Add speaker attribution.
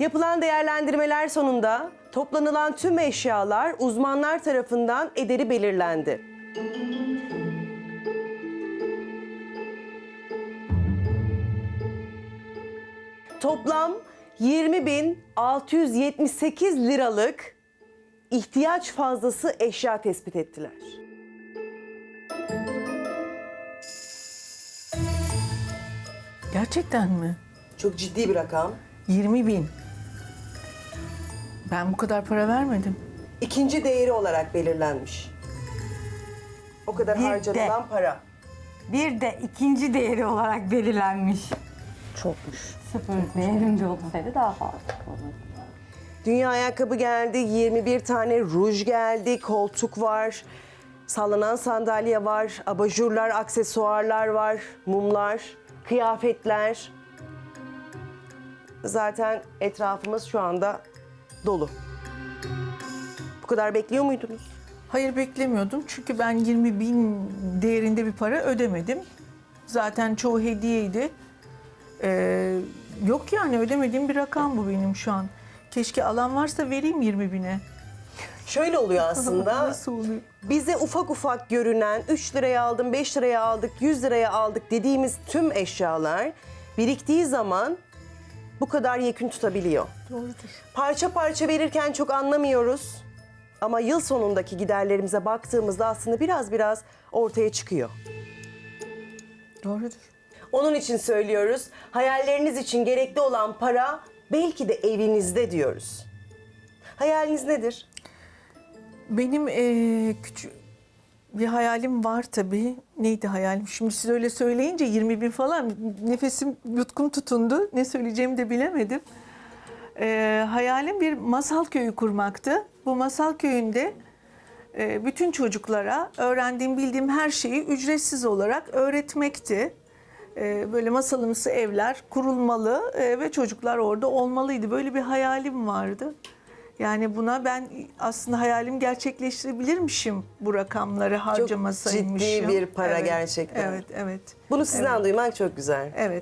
Speaker 1: Yapılan değerlendirmeler sonunda toplanılan tüm eşyalar uzmanlar tarafından ederi belirlendi. Toplam 20.678 liralık ihtiyaç fazlası eşya tespit ettiler.
Speaker 2: Gerçekten mi?
Speaker 1: Çok ciddi bir rakam.
Speaker 2: 20 bin. Ben bu kadar para vermedim.
Speaker 1: İkinci değeri olarak belirlenmiş. O kadar
Speaker 3: Bir de.
Speaker 1: harcanılan para.
Speaker 3: Bir de ikinci değeri olarak belirlenmiş.
Speaker 2: Çokmuş.
Speaker 3: Sıfır değerinde olsaydı daha fazla olurdu.
Speaker 1: Dünya ayakkabı geldi, 21 tane ruj geldi, koltuk var, sallanan sandalye var, abajurlar, aksesuarlar var, mumlar, kıyafetler. Zaten etrafımız şu anda dolu. Bu kadar bekliyor muydunuz?
Speaker 2: Hayır beklemiyordum çünkü ben 20 bin değerinde bir para ödemedim. Zaten çoğu hediyeydi. Ee, yok yani ödemediğim bir rakam bu benim şu an. Keşke alan varsa vereyim 20 bine.
Speaker 1: Şöyle oluyor aslında.
Speaker 2: Nasıl oluyor?
Speaker 1: bize ufak ufak görünen 3 liraya aldım, 5 liraya aldık, 100 liraya aldık dediğimiz tüm eşyalar biriktiği zaman bu kadar yekün tutabiliyor.
Speaker 2: Doğrudur.
Speaker 1: Parça parça verirken çok anlamıyoruz. Ama yıl sonundaki giderlerimize baktığımızda aslında biraz biraz ortaya çıkıyor.
Speaker 2: Doğrudur.
Speaker 1: Onun için söylüyoruz. Hayalleriniz için gerekli olan para belki de evinizde diyoruz. Hayaliniz nedir?
Speaker 2: Benim eee küçük bir hayalim var tabii. Neydi hayalim? Şimdi siz öyle söyleyince 20 bin falan nefesim yutkum tutundu. Ne söyleyeceğimi de bilemedim. Eee, hayalim bir masal köyü kurmaktı. Bu masal köyünde eee, bütün çocuklara öğrendiğim, bildiğim her şeyi ücretsiz olarak öğretmekti. Eee, böyle masalımsı evler kurulmalı eee, ve çocuklar orada olmalıydı. Böyle bir hayalim vardı. Yani buna ben aslında hayalimi gerçekleştirebilirmişim bu rakamları harcamasaymışım.
Speaker 1: ciddi bir para
Speaker 2: Evet,
Speaker 1: gerçekten.
Speaker 2: Evet, evet.
Speaker 1: Bunu sizden duymak çok güzel.
Speaker 2: Evet.